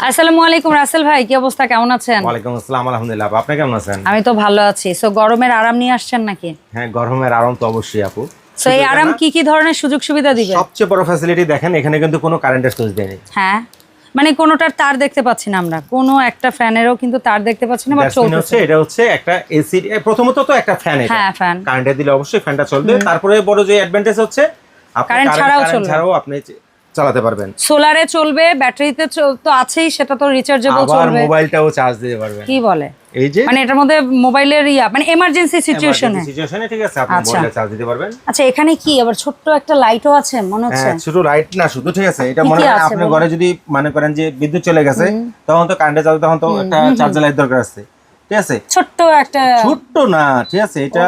আসসালামু আলাইকুম রাসেল ভাই কি অবস্থা? কেমন আছেন? ওয়ালাইকুম আসসালাম আলহামদুলিল্লাহ। আপনি কেমন আছেন? আমি তো ভালো আছি। সো গরমের আরাম নিয়ে আসছেন নাকি? হ্যাঁ গরমের আরাম তো অবশ্যই আপু। সো এই আরাম কি কি ধরনের সুযোগ সুবিধা দিবে? সবচেয়ে বড় ফ্যাসিলিটি দেখেন এখানে কিন্তু কোনো কারেন্টের সুইচ দেয়নি। হ্যাঁ মানে কোনোটার তার দেখতে পাচ্ছি না আমরা। কোনো একটা ফ্যানেরও কিন্তু তার দেখতে পাচ্ছি না বা mean এটা হচ্ছে একটা এসি প্রথমত তো একটা ফ্যান এটা। হ্যাঁ ফ্যান কারেন্টে দিলে অবশ্যই ফ্যানটা চলবে। তারপরে বড় যে অ্যাডভান্টেজ হচ্ছে আপনি current- ছাড়াও আপনি চালাতে পারবেন। সোলারে চলবে ব্যাটারিতে তো আছেই সেটা তো রিচার্জেবল আবার চলবে। মোবাইলটাও চার্জ দিতে পারবেন। কি বলে? এই যে মানে এটার মধ্যে মোবাইলের ইয়া মানে এমার্জেন্সি সিচুয়েশনে সিচুয়েশনে ঠিক আছে আপনি আচ্ছা। মোবাইলে চার্জ দিতে পারবেন। আচ্ছা এখানে কি? আবার ছোট্ট একটা লাইটও আছে মনে হচ্ছে? হ্যাঁ শুধু লাইট না শুধু ঠিক আছে এটা মনে হয় বলুন? ঘরে যদি মনে করেন যে বিদ্যুৎ চলে গেছে তখন তো কারেন্টে চালাতে তখন তো একটা চার্জার লাইট দরকার আছে। ঠিক আছে? ছোট্ট একটা ছোট্ট না ঠিক আছে এটা।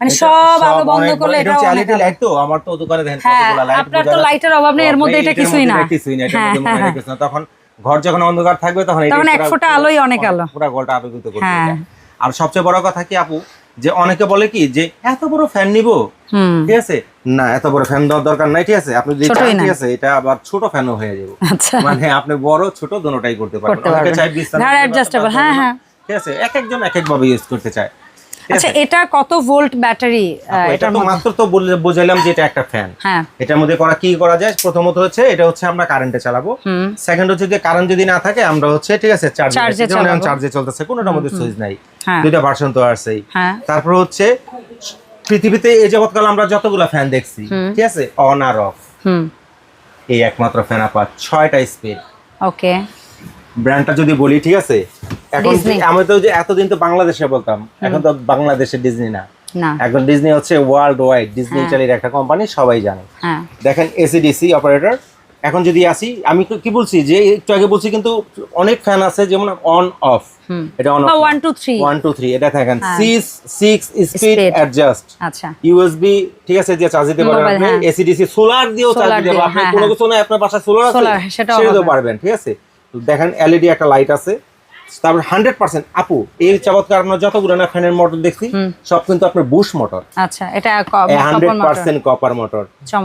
মানে সব আলো বন্ধ করলে এটা হচ্ছে অনেক লাইট তো আমার তো দোকানে দেখেন হ্যাঁ, কতগুলো লাইট আপনার তো লাইটের অভাব নেই, এর মধ্যে এটা কিছুই না। কিছুই না হ্যাঁ, মধ্যে মনে হ্যাঁ, কিছু না। তখন ঘর যখন অন্ধকার থাকবে তখন তখন এক ফোঁটা আলোই অনেক আলো। পুরা ঘরটা আলোকিত করবে হ্যাঁ। আর সবচেয়ে বড় কথা কি আপু যে অনেকে বলে কি যে এত বড় ফ্যান নিবো? ঠিক আছে? না এত বড় ফ্যান দেওয়ার দরকার নাই ঠিক আছে? আপনি যদি। ঠিক আছে এটা আবার ছোট ফ্যানও হয়ে যাবে। আচ্ছা। মানে আপনি বড় ছোট দুটোটাই করতে পারবেন। অনেকে বাচ্চা হ্যাঁ, হ্যাঁ। ঠিক আছে? এক একজন এক এক ভাবে ইউজ করতে চায়। আচ্ছা এটা কত ভোল্ট ব্যাটারি এটা তো মাত্র তো বুঝাইলাম যে এটা একটা ফ্যান হ্যাঁ। এটার মধ্যে করা কি করা যায়? প্রথমত হচ্ছে এটা হচ্ছে আমরা কারেন্টে চালাবো। সেকেন্ড হচ্ছে যে কারেন্ট যদি না থাকে আমরা হচ্ছে ঠিক আছে চার্জে। চার্জে চলতেছে কোনোটার মধ্যে সুইচ নাই। হ্যাঁ। দুইটা ভার্সন তো আছেই হ্যাঁ। তারপর হচ্ছে পৃথিবীতে এই যাবৎকাল আমরা যতগুলো ফ্যান দেখছি ঠিক আছে অন আর অফ হুম। এই একমাত্র ফ্যান আপা ছয়টা স্পিড ওকে ব্র্যান্ডটা যদি বলি ঠিক আছে এখন আমি তো যে এতদিন তো বাংলাদেশে বলতাম এখন তো বাংলাদেশে ডিজনি না। এখন ডিজনি হচ্ছে ওয়ার্ল্ড ওয়াইড ডিজনি ইটালির একটা কোম্পানি সবাই জানে। হ্যাঁ। দেখেন এসিডিসি অপারেটর এখন যদি আসি আমি কি বলছি? যে একটু আগে বলছি কিন্তু অনেক ফ্যান আছে যেমন অন অফ এটা on off one two three one two three এটা দেখেন। হ্যাঁ। Six six speed Speed। Adjust আচ্ছা। ইউএসবি ঠিক আছে যে চার্জ দিতে পারবেন আপনি হ্যাঁ। এসিডিসি সোলার দিয়েও চার্জ দিতে পারবেন। আপনি হ্যাঁ, কোনো হ্যাঁ। কিছু না আপনার বাসায় সোলার আছে সেটাও সেটাও পারবেন ঠিক আছে। দেখেন এলইডি একটা লাইট আছে। তারপর হান্ড্রেড পার্সেন্ট আপু এই চমৎকার আমরা যতগুলো না ফ্যানের মোটর দেখছি সব কিন্তু আপনার বুশ মোটর আচ্ছা এটা হান্ড্রেড পার্সেন্ট কপার মোটর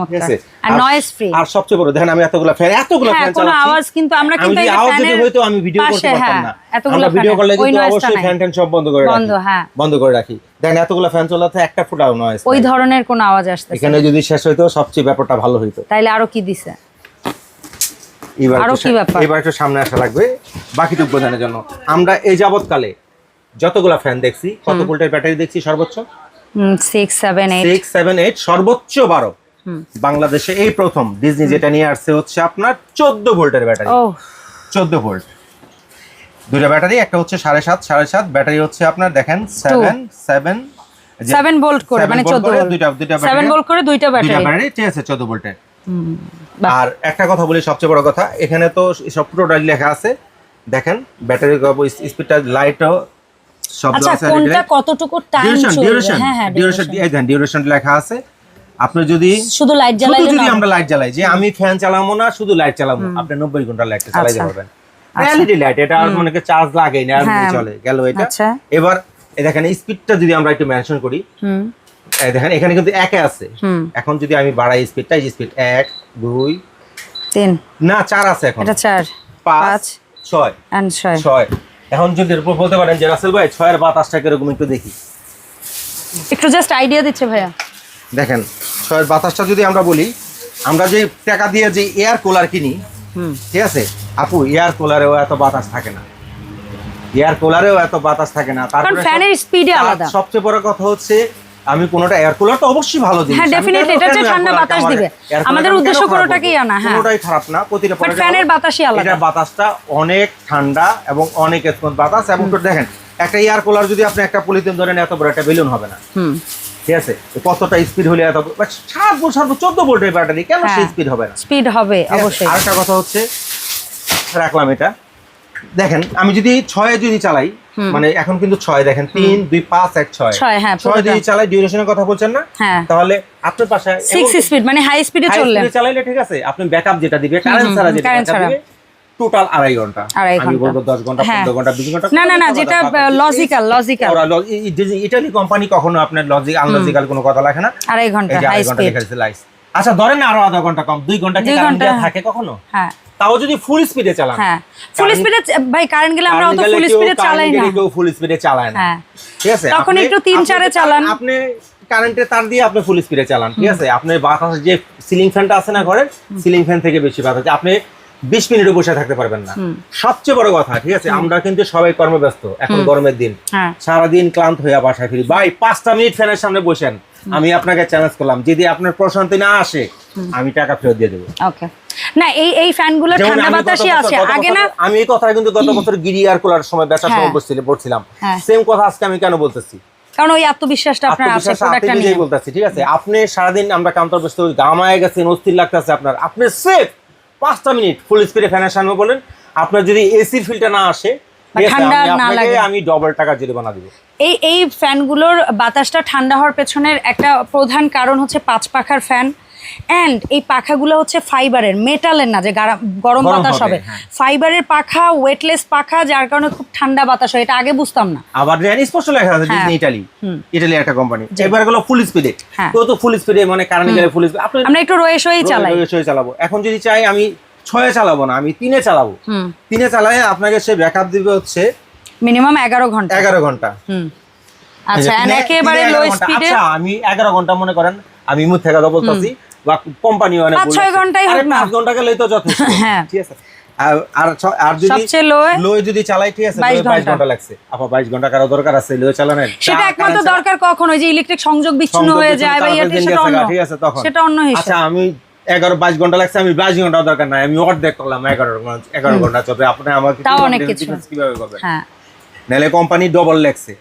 ঠিক আছে? আর নয়েজ ফ্রি আর সবচেয়ে বড় দেখেন আমি এতগুলো ফ্যান এতগুলো ফ্যান চালাচ্ছি। আওয়াজ কিন্তু আমরা কিন্তু এই আওয়াজ যদি আমি ভিডিও করতে পারতাম হ্যাঁ, না। আমরা ভিডিও করলে কিন্তু অবশ্যই ফ্যান ট্যান সব বন্ধ করে রাখি। বন্ধ, হ্যাঁ। করে রাখি। দেখেন এতগুলো ফ্যান চলাতে একটা ফুটাও নয় ওই ধরনের কোনো আওয়াজ আসতেছে এখানে যদি শেষ হইতো সবচেয়ে ব্যাপারটা ভালো হইতো। তাইলে আরও কি দিছে? এবার? এবার একটু সামনে আসা লাগবে বাকিটুকু বোঝানোর জন্য। আমরা এই যাবৎকালে যতগুলা ফ্যান দেখছি কত ভোল্টের ব্যাটারি দেখছি সর্বোচ্চ? সিক্স সেভেন এইট সর্বোচ্চ বারো। বাংলাদেশে এই প্রথম। ডিজনি যেটা নিয়ে আসছে হচ্ছে আপনার চোদ্দ ভোল্টের ব্যাটারি। চোদ্দ ভোল্ট। দুইটা ব্যাটারি একটা হচ্ছে সাড়ে সাত সাড়ে সাত। ব্যাটারি হচ্ছে আপনার দেখেন সেভেন সেভেন সেভেন ভোল্ট করে মানে চোদ্দ দুইটা দুইটা সেভেন ভোল্ট করে দুইটা ব্যাটারি। ব্যাটারি ঠিক আছে চোদ্দ ভোল্টের। আর একটা কথা বলি সবচেয়ে বড় কথা এখানে তো সব পুরোটাই লেখা আছে। দেখেন ব্যাটারি স্পিডটা লাইটও সব আচ্ছা কোনটা কতটুকু টাইম ডিউরেশন ডিউরেশন হ্যাঁ হ্যাঁ ডিউরেশন লেখা আছে। আপনি যদি শুধু লাইট শুধু জ্বালাইলে যদি আমরা লাইট জ্বালাই যে আমি ফ্যান চালাবো না শুধু লাইট চালাবো আপনি নব্বই ঘণ্টা লাইট চালাইতে আচ্ছা। পারবেন। এলইডি লাইট এটা আর মনে চার্জ লাগে না আর হ্যাঁ। চলে গেল এটা। আচ্ছা। এবার এই দেখেন স্পিডটা যদি আমরা একটু মেনশন করি দেখেন এখানে কিন্তু একে আছে। এখন যদি আমি বাড়াই স্পিডটা এই স্পিড এক দুই তিন। না চার আছে এখন। এটা চার। পাঁচ ছয়। ছয়। ছয়। এখন যদি এর উপর বলতে পারেন যে রাসেল ভাই ছয়ের বাতাসটা কীরকম একটু দেখি। একটু জাস্ট আইডিয়া দিচ্ছে ভাইয়া। দেখেন ছয়ের বাতাসটা যদি আমরা বলি আমরা যে টাকা দিয়ে যে এয়ার কুলার কিনি হুম। ঠিক আছে? আপু এয়ার কুলারেও এত বাতাস থাকে না। এয়ার কুলারেও এত বাতাস থাকে না। তারপরে ফ্যানের স্পিডে আলাদা। সবচেয়ে বড় কথা হচ্ছে আমি কোনোটা এয়ার কুলার তো অবশ্যই ভালো জিনিস। হ্যাঁ, আমি এটা ঠান্ডা বাতাস দিবে। আমাদের উদ্দেশ্য কোনোটাকেই? আনা, হ্যাঁ। কোনোটাই খারাপ না প্রতিটা product ফ্যানের বাতাসই আলাদা। এটার বাতাসটা অনেক ঠান্ডা এবং অনেক স্মুথ বাতাস এবং তো দেখেন একটা এয়ার কুলার যদি আপনি একটা পলিথিন ধরেন এত বড় একটা বেলুন হবে না। হুম। ঠিক আছে? কতটা স্পিড হলে এত সাত সাত চোদ্দ ভোল্টের ব্যাটারি কেন হ্যাঁ। সেই স্পিড হবে না? স্পিড হবে অবশ্যই। আরেকটা কথা হচ্ছে রাখলাম এটা। দেখেন আমি যদি ছয়ে যদি চালাই মানে এখন কিন্তু ছয় দেখেন তিন দুই পাঁচ এক ছয়। ছয়, হ্যাঁ, পুরোটা। চালাই ডিউরেশনের কথা বলছেন না? হ্যাঁ। তাহলে আপনার পাশে সিক্স স্পিড মানে হাই স্পিডে চললে। চালাইলে ঠিক আছে আপনি ব্যাকআপ যেটা দিবে কারেন্ট ছাড়া যেটা। দিবে টোটাল আড়াই ঘণ্টা। আমি বলব দশ ঘণ্টা হ্যাঁ। পনেরো ঘণ্টা বিশ ঘণ্টা না না না যেটা। লজিক্যাল লজিক্যাল ইটালি কোম্পানি কখনো আপনার লজিক আনলজিক্যাল কোনো কথা লেখে না। আড়াই ঘণ্টা হাই স্পিড লেখা আছে লাইস আচ্ছা ধরেন আরও আধা ঘণ্টা কম দুই ঘণ্টা কি থাকে কখনো? হ্যাঁ। তাও যদি ফুল স্পিডে চালান। হ্যাঁ ফুল স্পিডে ভাই কারেন্ট গেলে আমরা অত ফুল স্পিডে চালাই কারেন্ট না। কেউ ফুল স্পিডে চালায় না। হ্যাঁ ঠিক আছে তখন একটু তিন চারে চালান। আপনি কারেন্টের তার দিয়ে আপনি ফুল স্পিডে চালান ঠিক আছে? আপনি বাতাস যে সিলিং ফ্যানটা আছে না ঘরের সিলিং ফ্যান থেকে বেশি বাতাস আপনি বিশ মিনিটও বসে থাকতে পারবেন না। সবচেয়ে বড় কথা ঠিক আছে? আমরা কিন্তু সবাই কর্মব্যস্ত এখন গরমের দিন। হ্যাঁ। সারাদিন ক্লান্ত হয়ে বাসায় ফিরি। ভাই পাঁচটা মিনিট ফ্যানের সামনে বসেন। আমি আপনাকে চ্যালেঞ্জ করলাম। যদি আপনার প্রশান্তি না আসে আমি টাকা ফেরত দিয়ে দেবো। ওকে। না এই এই ফ্যানগুলো ঠান্ডা আছে আগে না? আমি এই কথা কিন্তু গত বছর গিরি আর কোলার সময় বেচার সময়। বসছিল পড়ছিলাম। সেম কথা আজকে আমি কেন বলতেছি? কারণ ওই আত্মবিশ্বাসটা আপনার আছে প্রোডাক্টটা নিয়ে। বলতেছি ঠিক আছে? আপনি সারাদিন আমরা গামায় গেছেন অস্থির লাগতেছে আপনার। আপনি সেফ পাঁচটা মিনিট ফুল স্পিডে ফ্যানের সামনে বলেন আপনার যদি এসির ফিলটা না আসে ঠান্ডা আমি না লাগে। আমি ডবল টাকা জরিমানা দিব। এই এই ফ্যানগুলোর বাতাসটা ঠান্ডা হওয়ার পেছনের একটা প্রধান কারণ হচ্ছে পাঁচ পাখার ফ্যান। অ্যান্ড এই পাখাগুলো হচ্ছে ফাইবারের মেটালের না যে গরম বাতাস হবে, হ্যাঁ। ফাইবারের পাখা ওয়েটলেস পাখা যার কারণে খুব ঠান্ডা বাতাস হয় এটা আগে বুঝতাম না। আবার জানি স্পষ্ট লেখা আছে হ্যাঁ। Disney Italy. ইটালি একটা কোম্পানি এবারগুলো ফুল স্পিডে হ্যাঁ। তো তো ফুল স্পিডে মানে কারেন্ট গেলে ফুল স্পিডে আমরা একটু রয়ে সয়েই চালাই। রয়ে রয়ে চালাবো। এখন যদি চাই আমি ছয়ে চালাবো না আমি তিনে চালাবো। হুম। তিনে চালায় আপনাকে সে ব্যাকআপ দিবে হচ্ছে মিনিমাম এগারো ঘণ্টা। এগারো ঘণ্টা। হুম। আচ্ছা একেবারে লো স্পিডে আচ্ছা আমি এগারো ঘণ্টা মনে করেন আমি মুখ থেকে বলতেছি। বা কোম্পানি অনেক পাঁচ, ছয় ঘন্টাই হোক না। পাঁচ ঘণ্টা গেলেই তো যথেষ্ট। হ্যাঁ। ঠিক আছে। আর আর যদি সবচেয়ে লো লো যদি চালাই ঠিক আছে 22 ঘণ্টা। ঘণ্টা লাগছে। আপা বাইশ ঘণ্টা কারও দরকার আছে? লো চালানোর? সেটা একমাত্র দরকার কখন? ওই যে ইলেকট্রিক সংযোগ বিচ্ছিন্ন হয়ে যায় বা ইয়াতে সেটা অন্য ঠিক আছে তখন। সেটা অন্য হিসাব। আচ্ছা আমি এগারো বাইশ ঘণ্টা লাগছে আমি বাইশ ঘণ্টা দরকার নাই আমি অর্ধেক করলাম এগারো ঘণ্টা এগারো ঘণ্টা চলবে। আপনি আমাকে। কীভাবে করবেন? হ্যাঁ। নাহলে কোম্পানি ডবল লেখছে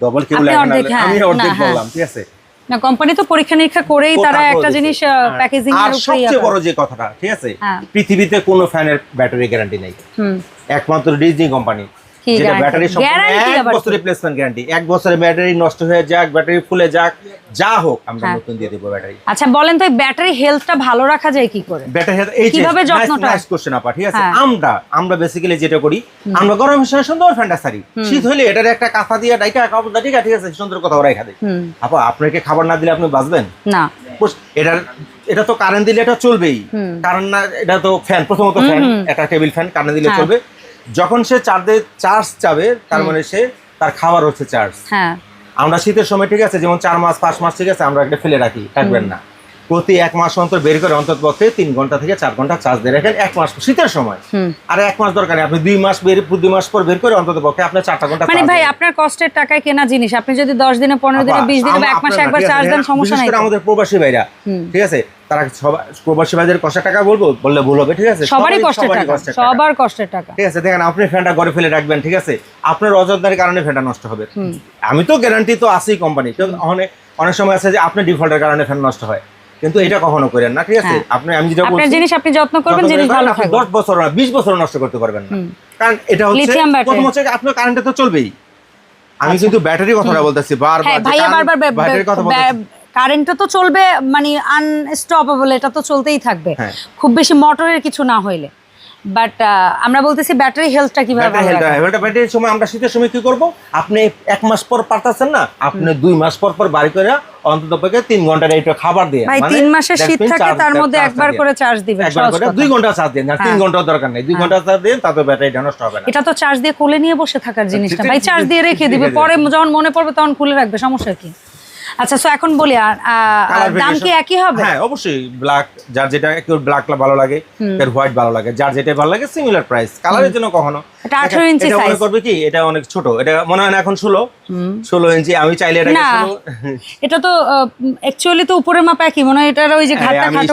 ডবল কেউ হ্যাঁ, আমি অর্ধেক হ্যাঁ। ঠিক আছে? না কোম্পানি তো পরীক্ষা নিরীক্ষা করেই তারা একটা জিনিস। প্যাকেজিং এর উপরে সবচেয়ে বড় যে কথাটা ঠিক আছে? হ্যাঁ। পৃথিবীতে কোনো ফ্যানের ব্যাটারি গ্যারান্টি নেই। হুম। একমাত্র ডিজনি কোম্পানি যেটা guarantee? ব্যাটারি এক বছর রিপ্লেসমেন্ট গ্যারান্টি এক বছরে ব্যাটারি নষ্ট হয়ে যাক ব্যাটারি ফুলে যাক যা হোক আমরা। নতুন দিয়ে দেবো ব্যাটারি। আচ্ছা বলেন তো ব্যাটারি হেলথটা ভালো রাখা যায় কি করে? ব্যাটারি এই কীভাবে যত্নটা? নাইস কোশ্চেন আপা ঠিক আছে? হ্যাঁ। আমরা আমরা বেসিক্যালি যেটা করি আমরা গরমের সময় সুন্দর ফ্যানটা সারি। শীত হলে এটার একটা কাঁথা দিয়ে ডাইকা কাপড় ঠিক আছে ঠিক আছে সুন্দর কথা ওরা আপা আপনাকে খাবার না দিলে আপনি বাঁচবেন? না। এটার এটা তো কারেন্ট দিলে এটা চলবেই। কারণ না এটা তো ফ্যান প্রথমত ফ্যান একটা টেবিল ফ্যান কারেন্ট দিলে হ্যাঁ। চলবে। যখন সে চার্জে চার্জ চাবে তার মানে সে তার খাবার হচ্ছে চার্জ। হ্যাঁ। আমরা শীতের সময় ঠিক আছে যেমন চার মাস পাঁচ মাস ঠিক আছে আমরা একটা ফেলে রাখি রাখবেন না। প্রতি এক মাস অন্তর বের করে অন্তত পক্ষে তিন ঘণ্টা থেকে চার ঘণ্টা চার্জ দিয়ে রাখেন এক মাস শীতের সময়। আর এক মাস দরকার নেই আপনি দুই মাস বের দুই মাস পর বের করে অন্তত পক্ষে আপনার চারটা ঘণ্টা মানে ভাই আপনার কষ্টের টাকায় কেনা জিনিস আপনি যদি দশ দিনে পনেরো দিনে বিশ দিনে বা এক মাসে একবার চার্জ দেন সমস্যা নাই আমাদের প্রবাসী ভাইরা ঠিক আছে তারা সবাই প্রবাসী ভাইদের কষ্টের টাকা বলব? বললে ভুল হবে ঠিক আছে? সবারই কষ্টের টাকা সবার কষ্টের টাকা। ঠিক আছে দেখেন আপনি ফ্যানটা ঘরে ফেলে রাখবেন ঠিক আছে? আপনার অযত্নের কারণে ফ্যানটা নষ্ট হবে। আমি তো গ্যারান্টি তো আছেই কোম্পানি অনেক অনেক সময় আছে যে আপনার ডিফল্টের কারণে ফ্যান নষ্ট হয়। কিন্তু এটা কখনো করেন না ঠিক আছে? হ্যাঁ। আপনি আমি যেটা বলছি জিনিস আপনি যত্ন করবেন জিনিস ভালো থাকবে। দশ বছর না বিশ বছর নষ্ট করতে পারবেন না। কারণ এটা হচ্ছে প্রথম হচ্ছে আপনার কারেন্টে তো চলবেই। আমি কিন্তু ব্যাটারি কথাটা বলতেছি বারবার ব্যাটারির কথা বলতেছি। কারেন্টটা তো চলবে মানে আনস্টপেবল এটা তো চলতেই থাকবে। হ্যাঁ। খুব বেশি মোটরের কিছু না হইলে। বাট আমরা বলতেছি ব্যাটারি হেলথটা কীভাবে ব্যাটারির সময় আমরা শীতের সময় কি করব? আপনি এক মাস পর পারতেছেন না আপনি দুই মাস পর পর বাড়ি করে অন্তত পক্ষে তিন এইটা খাবার দিয়ে। ভাই মানে তিন মাসের শীত থাকে তার মধ্যে একবার করে চার্জ দিবেন একবার করে দুই ঘণ্টা চার্জ দিন তিন হ্যাঁ। দরকার নেই। দুই ঘণ্টা চার্জ দিন তাতে ব্যাটারিটা নষ্ট হবে না। এটা তো চার্জ দিয়ে কোলে নিয়ে বসে থাকার জিনিসটা। ঠিক- ভাই চার্জ দিয়ে রেখে দিবে। পরে যখন মনে পড়বে তখন খুলে রাখবে সমস্যা কি? আচ্ছা সো এখন বলি আর দাম কি একই হবে? হ্যাঁ অবশ্যই ব্ল্যাক যার যেটা একটু ব্ল্যাক ভালো লাগে কেউ হোয়াইট ভালো লাগে যার যেটা ভালো লাগে সিমিলার প্রাইস কালারের জন্য কখনো। এটা 18 ইঞ্চি মনে করবে কি এটা অনেক ছোট। এটা মনে হয় না এখন ষোলো। ষোলো ইঞ্চি আমি চাইলে এটাকে এটা তো অ্যাকচুয়ালি তো উপরের মাপা কি মনে হয় এটার ওই যে হ্যাঁ, ঘাটটা খাটো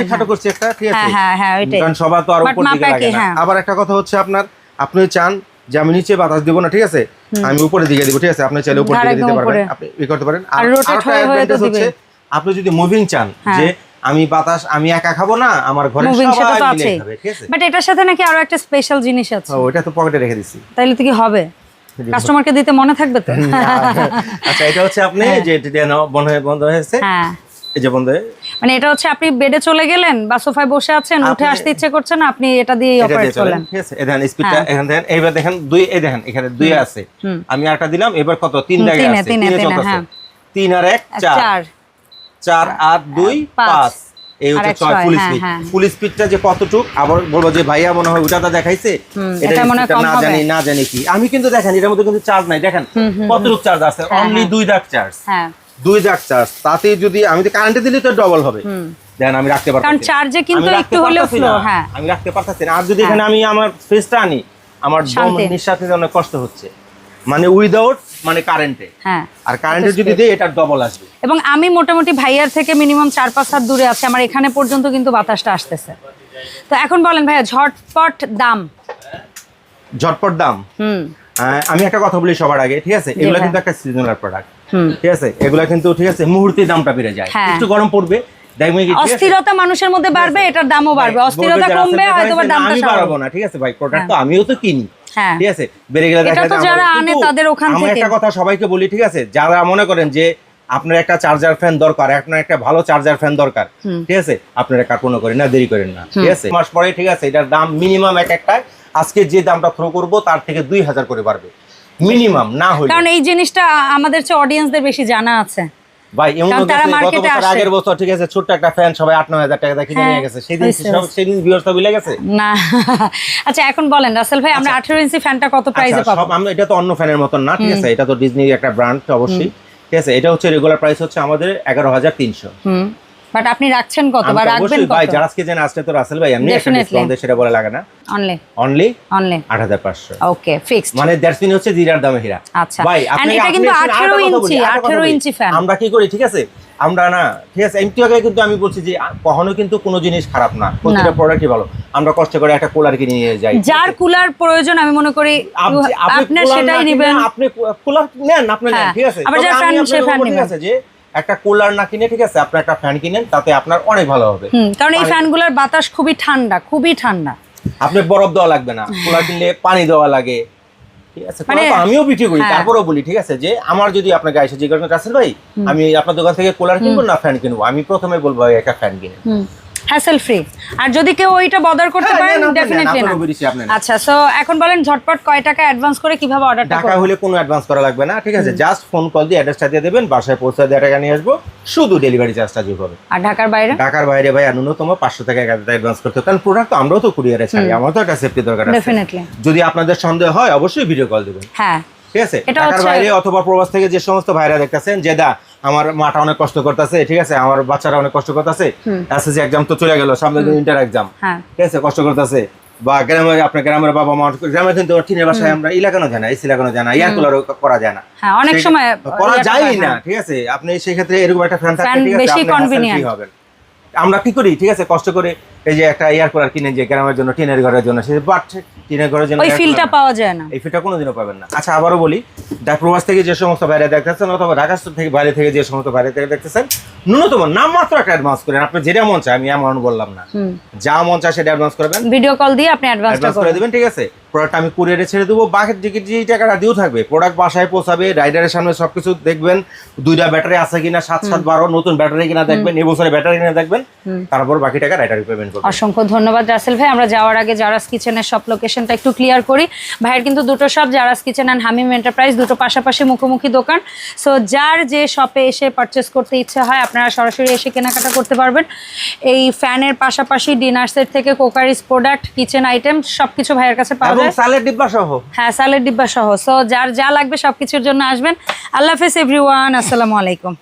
এই খাটো করছি একটা ঠিক আছে? হ্যাঁ হ্যাঁ হ্যাঁ ওইটাই। কারণ সবার তো আর But উপর দিকে লাগে না। আবার একটা কথা হচ্ছে আপনার আপনি চান যে আমি নিচে বাতাস দিব না ঠিক আছে? আমি উপরে দিকে দিব ঠিক আছে? আপনি চাইলে উপরে দিকে দিতে পারবেন। আপনি ই করতে পারেন। আর আরেকটা হয়ে হয়ে তো হচ্ছে। আপনি যদি মুভিং চান হ্যাঁ। যে আমি বাতাস আমি একা খাব না আমার ঘরে সবাই মিলে খাবে ঠিক আছে? বাট এটার সাথে নাকি আরও একটা স্পেশাল জিনিস আছে। ও, ওটা তো পকেটে রেখে দিছি। তাইলে তো কি হবে? কাস্টমারকে দিতে মনে থাকবে তো? আচ্ছা এটা হচ্ছে আপনি যে এটা বন্ধ হয়ে বন্ধ হয়েছে হ্যাঁ। এই যে বন্ধ হয়ে মানে এটা হচ্ছে আপনি বেডে চলে গেলেন বা সোফায় বসে আছেন উঠে আসতে ইচ্ছে করছে না আপনি এটা দিয়ে অপারেট করলেন। ঠিক আছে? দেখেন স্পিডটা হ্যাঁ। এখান দেখেন এইবার দেখেন দুই এই দেখেন এখানে দুই আছে। আমি একটা দিলাম এবার কত? তিন জায়গায় আছে। তিনে, চলতেছে। হ্যাঁ। তিন আর এক চার। চার। চার আট দুই পাঁচ। পাঁচ। এই হচ্ছে ছয় ফুল হ্যাঁ, স্পিড হ্যাঁ। ফুল স্পিডটা যে কতটুক আবার বলব যে ভাইয়া মনে হয় ওটাটা দেখাইছে। এটা মনে হয় না জানি না জানি কি। আমি কিন্তু দেখেন এটার মধ্যে কিন্তু চার্জ নাই। দেখেন কতটুক চার্জ আছে? হ্যাঁ, অনলি হ্যাঁ। দুই দাগ চার্জ হ্যাঁ। দুই দাগ চার্জ। তাতে যদি আমি তো কারেন্টে দিলে তো ডবল হবে। দেখেন আমি রাখতে পারছি কারণ চার্জে কিন্তু একটু হলেও ফ্লো হ্যাঁ। আমি রাখতে পারতেছি না। আর যদি এখানে আমি আমার ফেসটা আনি আমার দম। নিঃশ্বাস নিতে অনেক কষ্ট হচ্ছে। মানে উইদাউট মানে কারেন্টে হ্যাঁ। আর কারেন্টে যদি দেই এটা ডবল আসবে। এবং আমি মোটামুটি ভাইয়ার থেকে মিনিমাম চার পাঁচ হাত দূরে আছি। আমার এখানে পর্যন্ত কিন্তু বাতাসটা আসতেছে। তো এখন বলেন ভাইয়া ঝটপট দাম। ঝটপট দাম। হুম। আমি একটা কথা বলি সবার আগে ঠিক আছে? এগুলো হ্যাঁ। কিন্তু একটা সিজনাল প্রোডাক্ট ঠিক আছে? এগুলো কিন্তু ঠিক আছে মুহূর্তে দামটা বেড়ে যায়। হ্যাঁ। একটু গরম পড়বে? অস্থিরতা মানুষের মধ্যে বাড়বে এটার দামও বাড়বে। অস্থিরতা কমবে হয়তো দামটা বাড়াবো না ঠিক আছে? ভাই প্রোডাক্ট তো আমিও তো কিনি হ্যাঁ। ঠিক আছে? বেড়ে গেলে দেখা যায় যারা আনে তাদের ওখান থেকে। একটা কথা সবাইকে বলি ঠিক আছে? যারা মনে করেন যে আপনার একটা চার্জার ফ্যান দরকার আপনার একটা ভালো চার্জার ফ্যান দরকার ঠিক আছে? আপনারা কার্পণ্য করেন না দেরি করেন না ঠিক আছে? মাস পরে ঠিক আছে এটার দাম মিনিমাম এক একটা আজকে যে দামটা থ্রো করব তার থেকে দুই হাজার করে বাড়বে। মিনিমাম না হলে কারণ এই জিনিসটা আমাদের চেয়ে অডিয়েন্সদের বেশি জানা আছে। ভাই এমন গেছে। আগের বছর ঠিক আছে ছোট্ট একটা ফ্যান সবাই আট নয় হাজার টাকা কিনে হ্যাঁ, নিয়ে গেছে। সেদিন হয়েছে, সব- সেদিন ভিউয়ার্সটা ভুলে গেছে? না। আচ্ছা এখন বলেন রাসেল ভাই আমরা আঠেরো ইঞ্চি ফ্যানটা কত প্রাইসে আচ্ছা, পাবো? আমরা এটা তো অন্য ফ্যানের মতন না ঠিক আছে? এটা তো ডিজনির একটা ব্র্যান্ড অবশ্যই। ঠিক আছে এটা হচ্ছে রেগুলার প্রাইস হচ্ছে আমাদের এগারো হাজার তিনশো। বাট আপনি রাখছেন কত বা রাখবেন অবশ্যই ভাই যারা আজকে আসলে তো রাসেল ভাই এমনি একটা. ডিসকাউন্ট সেটা বলে লাগে না। অনলি অনলি অনলি আট হাজার পাঁচশো। ওকে ফিক্সড মানে দ্যাটস মিন হচ্ছে জিরার দামে হীরা। আচ্ছা। ভাই আপনি এটা কিন্তু 18 ইঞ্চি, 18 ইঞ্চি fan। আমরা কি করি ঠিক আছে? আমরা না ঠিক আছে একটু আগে কিন্তু আমি বলছি যে কখনো কিন্তু কোনো জিনিস খারাপ না। প্রতিটা প্রোডাক্টই ভালো। আমরা কষ্ট করে একটা কুলার কিনে নিয়ে যাই যার কুলার প্রয়োজন আমি মনে করি আপ- আপনি সেটাই নেবেন। আপনি কুলার নেন আপনি হ্যাঁ। ঠিক আছে? আবার যার আমি সে fan বলব, ঠিক আছে যে একটা কুলার না কিনে ঠিক আছে আপনি একটা ফ্যান কিনেন তাতে আপনার অনেক ভালো হবে। কারণ এই ফ্যানগুলোর বাতাস খুবই ঠান্ডা খুবই ঠান্ডা। আপনি বরফ দেওয়া লাগবে না কুলার কিনলে পানি দেওয়া লাগে। ঠিক আছে মানে- আমিও বিক্রি করি হ্যাঁ। তারপরেও বলি ঠিক আছে যে আমার যদি আপনাকে এসে জিজ্ঞাসা করেন ভাই আমি আপনার দোকান থেকে কুলার কিনবো না ফ্যান কিনবো? আমি প্রথমে বলব একটা ফ্যান কিনে হ্যাসেল ফ্রি আর যদি কেউ ওইটা বদার করতে হ্যাঁ, পারেন ডেফিনেটলি না। আচ্ছা সো এখন বলেন ঝটপট কয় টাকা অ্যাডভান্স করে কীভাবে অর্ডারটা টাকা হলে কোনো অ্যাডভান্স করা লাগবে না ঠিক আছে? জাস্ট ফোন কল দিয়ে অ্যাড্রেসটা দিয়ে দেবেন বাসায় পৌঁছে দিয়ে টাকা নিয়ে আসব শুধু ডেলিভারি চার্জটা যোগ হবে। আর ঢাকার বাইরে? ঢাকার বাইরে ভাই ন্যূনতম পাঁচশো টাকা এক হাজার অ্যাডভান্স করতে হবে কারণ প্রোডাক্ট তো আমরাও তো কুরিয়ারে ছাড়ি আমার তো একটা সেফটি দরকার আছে। ডেফিনেটলি যদি আপনাদের সন্দেহ হয় অবশ্যই ভিডিও কল দেবেন। হ্যাঁ। ঠিক আছে? ঢাকার বাইরে অথবা প্রবাস থেকে যে সমস্ত ভাইরা দেখতেছেন যে দা আমার মাটা অনেক কষ্ট করতেছে ঠিক আছে? আমার বাচ্চারা অনেক কষ্ট করতেছে। এসএসসি এক্সাম তো চলে গেল সামনে ইন্টার এক্সাম হ্যাঁ। ঠিক আছে? কষ্ট করতেছে। বা গ্রামে আপনার গ্রামের বাবা মা গ্রামে কিন্তু টিনের বাসায় আমরা ই লাগানো যায় না? এসি লাগানো যায় না? এয়ার কুলার করা যায় না। হ্যাঁ অনেক সময় করা যায় না। ঠিক আছে? আপনি সেই ক্ষেত্রে এরকম একটা ফ্যান থাকে ঠিক আছে? বেশি আপনি হবে আমরা কি করি? ঠিক আছে কষ্ট করে এই যে একটা এয়ার কুলার কিনে যে গ্রামের জন্য টিনের ঘরের জন্য সে বাট টিনের ঘরের জন্য ওই ফিলটা পাওয়া যায় না। এই ফিলটা কোনোদিনও পাবেন না। আচ্ছা আবারও বলি প্রবাস থেকে যে সমস্ত বাইরে দেখতেছেন অথবা ঢাকা থেকে বাইরে থেকে যে সমস্ত বাইরে থেকে দেখতেছেন ন্যূনতম নাম মাত্র একটা অ্যাডভান্স করেন। আপনি যেটা মন চায় আমি এমন বললাম না। যা মন চায় সেটা অ্যাডভান্স করবেন ভিডিও কল দিয়ে আপনি অ্যাডভান্স করে দেবেন ঠিক আছে? প্রোডাক্ট আমি কুরিয়ারে ছেড়ে দেবো বাকি টিকিট যে টাকাটা দিয়েও থাকবে প্রোডাক্ট বাসায় পৌঁছাবে রাইডারের সামনে সবকিছু দেখবেন দুইটা ব্যাটারি আছে কিনা সাত সাত বারো নতুন ব্যাটারি কিনা দেখবেন এবছরে ব্যাটারি কিনা দেখবেন তারপর বাকি টাকা রাইডারে পেমেন্ট করবেন। অসংখ্য ধন্যবাদ রাসেল ভাই আমরা যাওয়ার আগে জারাস কিচেনের সব লোকেশনটা একটু ক্লিয়ার করি। ভাইয়ের কিন্তু দুটো shop Jaras kitchen and Hamim enterprise দুটো পাশাপাশি মুখোমুখি দোকান। সো যার যে শপে এসে পারচেস করতে ইচ্ছে হয় আপনারা সরাসরি এসে কেনাকাটা করতে পারবেন। এই ফ্যানের পাশাপাশি ডিনার সেট থেকে কোকারিস প্রোডাক্ট কিচেন আইটেম সব কিছু ভাইয়ের কাছে পাওয়া যায় সালের ডিব্বা সহ। হ্যাঁ সালের ডিব্বা সহ। সো যার যা লাগবে সবকিছুর জন্য আসবেন। আল্লাহ হাফেজ এভরিওয়ান আসসালামু আলাইকুম।